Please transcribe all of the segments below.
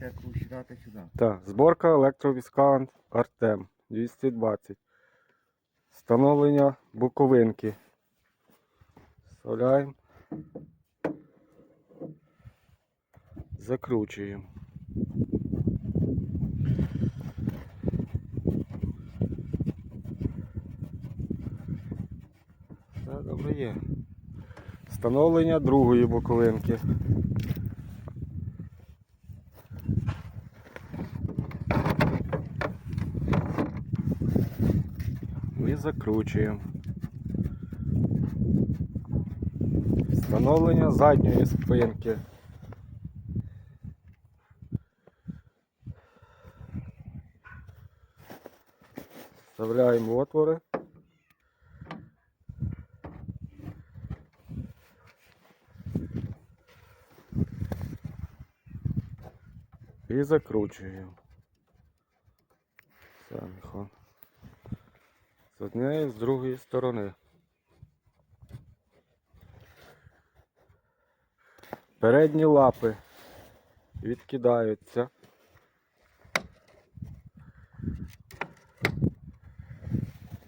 ракетку сідати сюди. Так, зборка електровіскант Артем 220. Встановлення боковинки. Вставляємо. Закручуємо. Добре є. Встановлення другої боковинки. Закручуємо. Встановлення задньої спинки. Вставляємо отвори. І закручуємо. Все, Михон. З однієї, з другої сторони. Передні лапи відкидаються.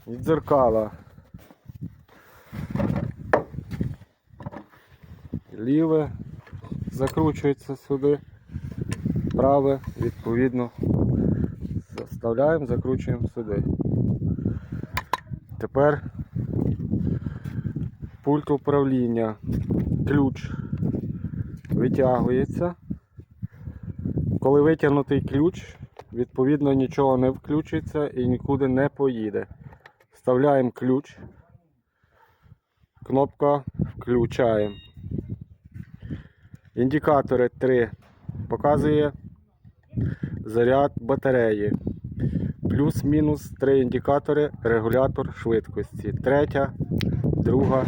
Від дзеркала. Ліве закручується сюди, праве відповідно вставляємо, закручуємо сюди. Тепер пульт управління, ключ витягується. Коли витягнутий ключ, відповідно нічого не включиться і нікуди не поїде. Вставляємо ключ, кнопка включаємо. Індикатори 3 показує заряд батареї. Плюс-мінус три індикатори, регулятор швидкості. Третя, друга,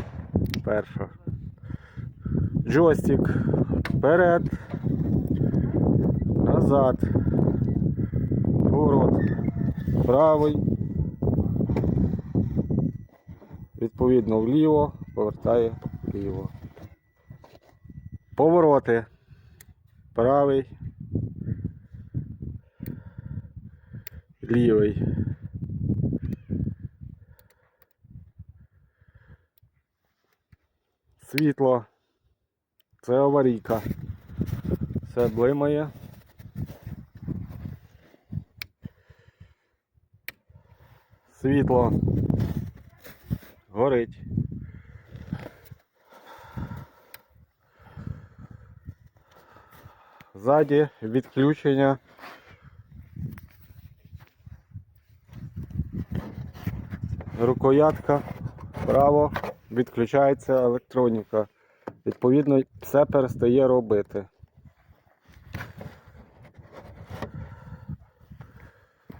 перша. Джойстик вперед, назад, поворот, правий, відповідно вліво, повертає вліво. Повороти. Правий, лівий. Світло. Це аварійка. Все блимає. Світло. Горить. Ззаді відключення. Рукоятка право відключається електроніка. Відповідно, все перестає робити.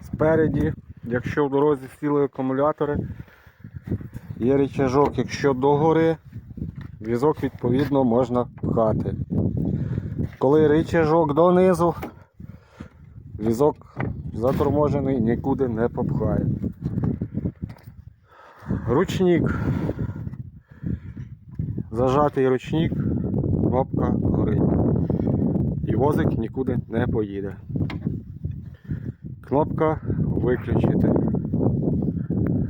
Спереді, якщо в дорозі сіли акумулятори, є рычажок, якщо догори, візок відповідно можна пхати. Коли рычажок донизу, візок заторможений нікуди не попхає. Ручник. Зажатий ручник, бабка горить. І возик нікуди не поїде. Кнопка виключити.